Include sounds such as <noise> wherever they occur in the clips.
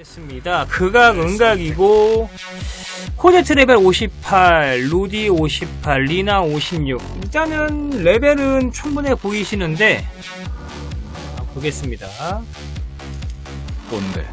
겠습니다. 극악 음각이고 코제트 레벨 58, 루디 58, 리나 56. 일단은 레벨은 충분해 보이시는데 아, 보겠습니다. 뭔데?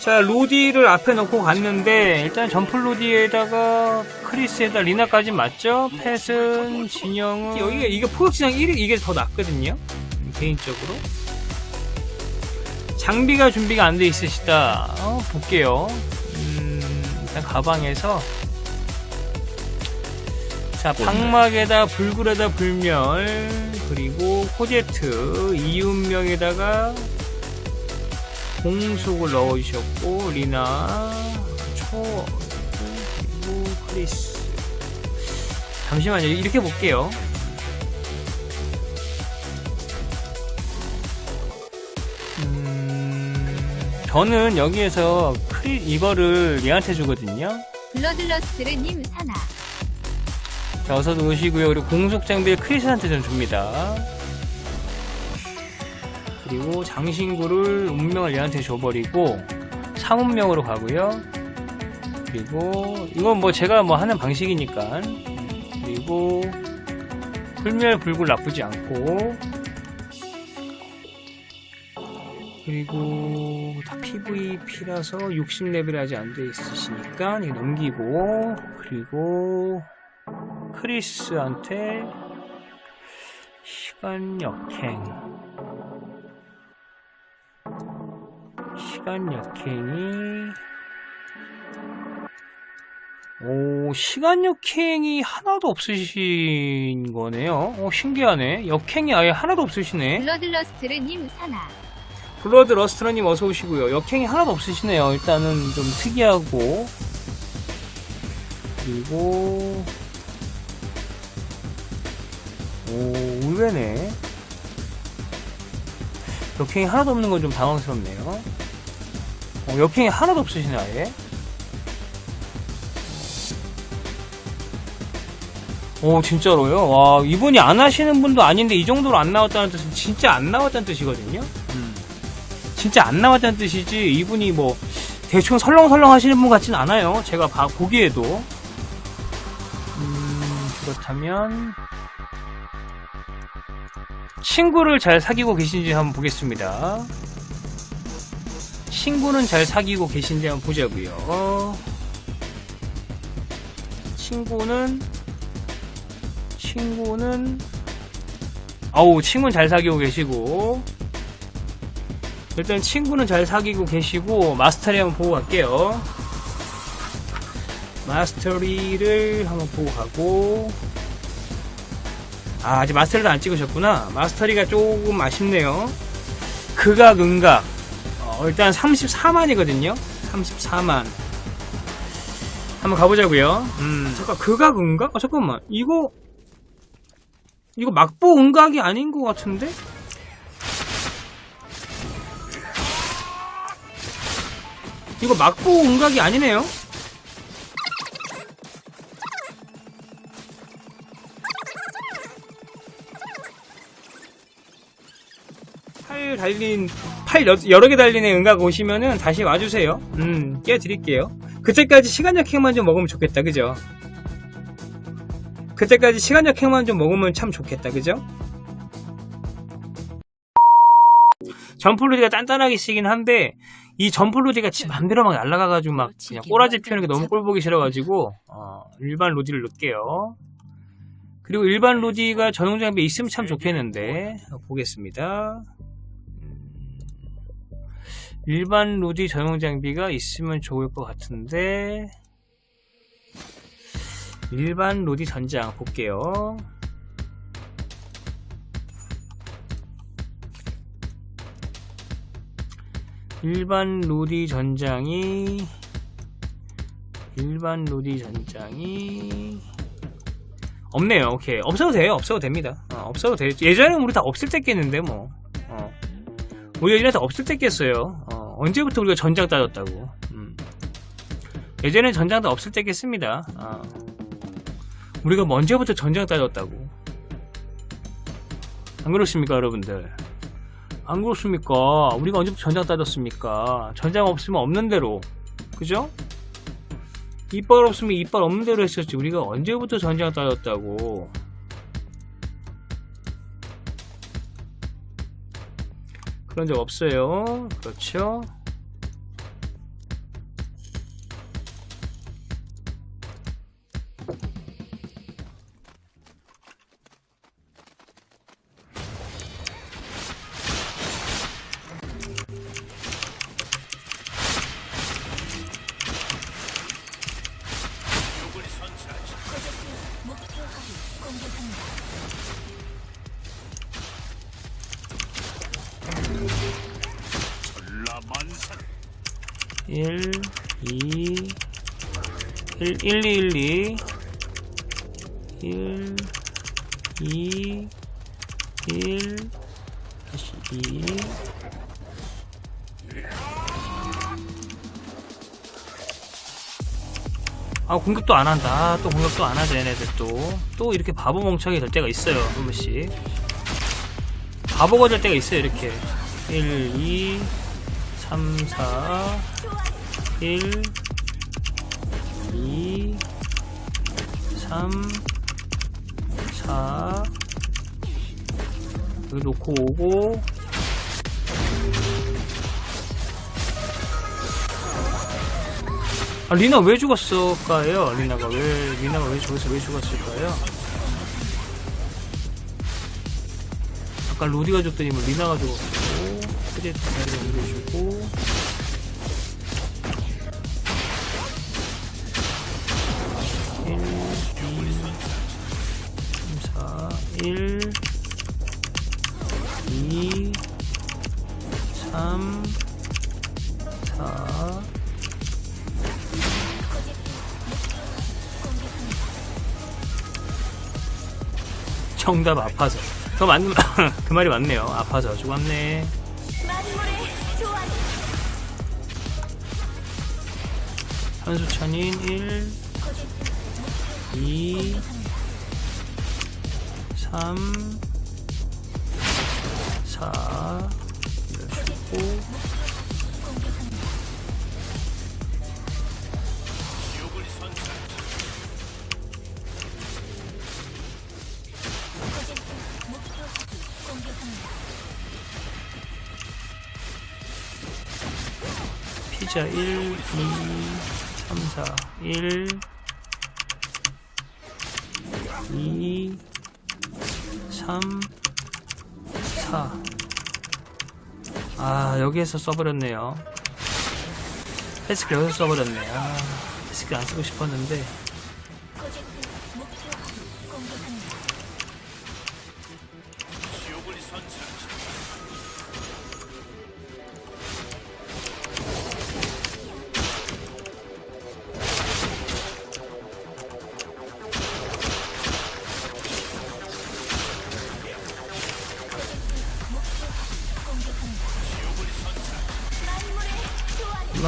자, 루디를 앞에 놓고 갔는데 일단 점프 루디에다가 크리스에다 리나까지 맞죠? 펫은 진영은 여기가 이게 포격 진영 1위 이게 더 낫거든요. 음, 개인적으로. 장비가 준비가 안 돼 있으시다. 어, 볼게요. 음, 일단 가방에서 자, 뭔데? 방막에다 불굴에다 불멸 그리고 코제트 이운명에다가 공속을 넣어주셨고 리나 초 그리고 크리스 잠시만요 이렇게 볼게요 저는 여기에서 크리 이거를 얘한테 주거든요. 블러들러스트르님 사나. 자 어서 오시고요. 그리고 공속 장비를 크리스한테 좀 줍니다. 그리고 장신구를 운명을 얘한테 줘버리고 3운명으로 가고요. 그리고 이건 뭐 제가 뭐 하는 방식이니까. 그리고 불멸 불굴 나쁘지 않고 그리고 다 PVP라서 60레벨 아직 안 돼 있으시니까 넘기고 그리고 크리스한테 시간 역행. 시간 역행이 오 시간 역행이 하나도 없으신 거네요. 오 신기하네. 역행이 아예 하나도 없으시네. 블러들러스트르님 사나 블러드 러스트러님 어서 오시고요. 역행이 하나도 없으시네요. 일단은 좀 특이하고 그리고 오 의외네. 역행이 하나도 없는 건 좀 당황스럽네요. 어, 역행이 하나도 없으시네 아예. 오 진짜로요? 와 이분이 안 하시는 분도 아닌데 이 정도로 안 나왔다는 뜻은 진짜 안 나왔다는 뜻이거든요. 음. 진짜 안 나왔다는 뜻이지 이분이 뭐 대충 설렁설렁 하시는 분 같진 않아요. 제가 봐, 보기에도 음, 그렇다면 친구를 잘 사귀고 계신지 한번 보겠습니다. 친구는 잘 사귀고 계신지 한번 보자고요. 친구는 친구는 아우 친구는 잘 사귀고 계시고 일단 친구는 잘 사귀고 계시고 마스터리 한번 보고 갈게요. 마스터리를 한번 보고 가고 아 아직 마스터리도 안 찍으셨구나. 마스터리가 조금 아쉽네요. 극악 음각 어, 일단 34만이거든요. 34만 한번 가보자고요. 음 잠깐 극악 음각? 아 잠깐만 이거 이거 막보 음각이 아닌 것 같은데? 이거 막보 음각이 아니네요. 팔 달린 팔 여, 여러 개 달린 애 음각 오시면은 다시 와주세요. 음 깨드릴게요. 그때까지 시간적 행만 좀 먹으면 좋겠다, 그죠? 그때까지 시간적 행만 좀 먹으면 참 좋겠다, 그죠? 점프로디가 단단하게 쓰긴 한데 이 점프로디가 지 맘대로 막 날아가가지고 막 그냥 꼬라지 피우는 게 너무 꼴 보기 싫어가지고 어, 일반 로디를 넣을게요. 그리고 일반 로디가 전용 장비 있으면 참 좋겠는데 어, 보겠습니다. 음, 일반 로디 전용 장비가 있으면 좋을 것 같은데 일반 로디 전장 볼게요. 일반 로디 전장이 일반 로디 전장이 없네요. 오케이 없어도 돼요. 없어도 됩니다. 어, 없어도 돼. 예전에는 우리 다 없을 때 깼는데 뭐. 어. 우리 예전에 다 없을 때 깼어요. 어, 언제부터 우리가 전장 따졌다고. 음. 예전엔 전장 다 없을 때 깼습니다. 어. 우리가 뭐 언제부터 전장 따졌다고. 안 그렇습니까, 여러분들? 안 그렇습니까? 우리가 언제부터 전장 따졌습니까? 전장 없으면 없는 대로. 그죠? 이빨 없으면 이빨 없는 대로 했었지. 우리가 언제부터 전장 따졌다고. 그런 적 없어요. 그렇죠? 1, 2, 1, 1, 2, 1, 2, 1, 2, 1, 다시 2. 아, 공격도 안 한다. 아, 또 공격도 안 하죠, 얘네들 또. 또 이렇게 바보 멍청이 될 때가 있어요, 한 번씩. 바보가 될 때가 있어요, 이렇게. 1, 2, 3, 4, 1, 2, 3, 4. 여기 놓고 오고. 아, 리나 왜 죽었을까요? 리나가 왜, 리나가 왜 죽었어, 왜 죽었을까요? 아까 루디가 죽더니 뭐 리나가 죽었고, 크레트 자리를 옮겨주고, 1, 2, 3, 4, 1, 2, 3, 4, 정답 아파서. 그 맞는, <laughs> 그 말이 맞네요. 아파서 죽었네. 현수천인 1, 2, 3, 4, 이러시고, 피자 1, 2, 3, 4, 1, 2, 3, 4. 아, 여기에서 써버렸네요. 패스킬 여기서 써버렸네. 아, 패스킬 안 쓰고 싶었는데.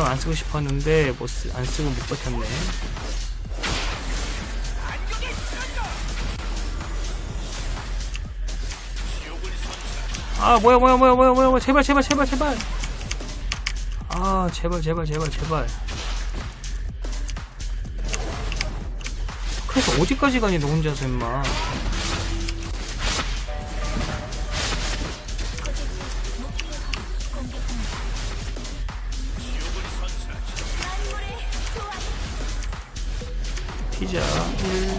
이만원 안 쓰고 싶었는데, 못 쓰, 안 쓰고 못 버텼네. 아, 뭐야, 뭐야, 뭐야, 뭐야, 뭐야, 제발, 제발, 제발, 제발. 아, 제발, 제발, 제발, 제발. 그래서 어디까지 가니, 너 혼자서, 임마. 피자 1, 2,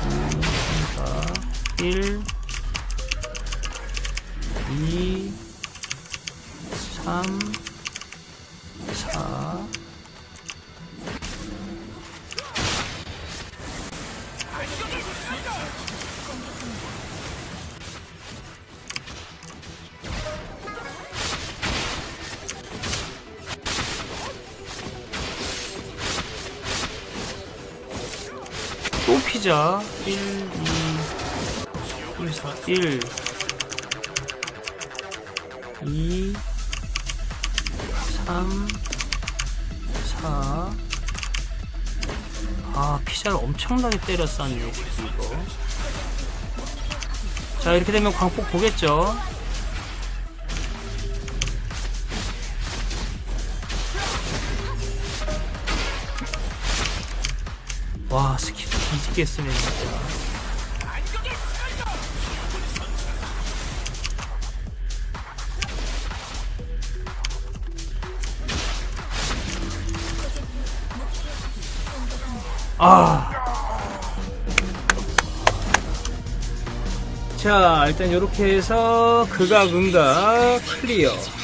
3, 4, 1, 2, 3, 4, 또 피자 1, 2, 3, 4, 1 2 3 4 아, 피자를 엄청나게 때렸어요. 이거. 자, 이렇게 되면 광폭 보겠죠? 와, 스킵 쓰네 진짜 아. 자, 일단 이렇게 해서 극악 응각 클리어.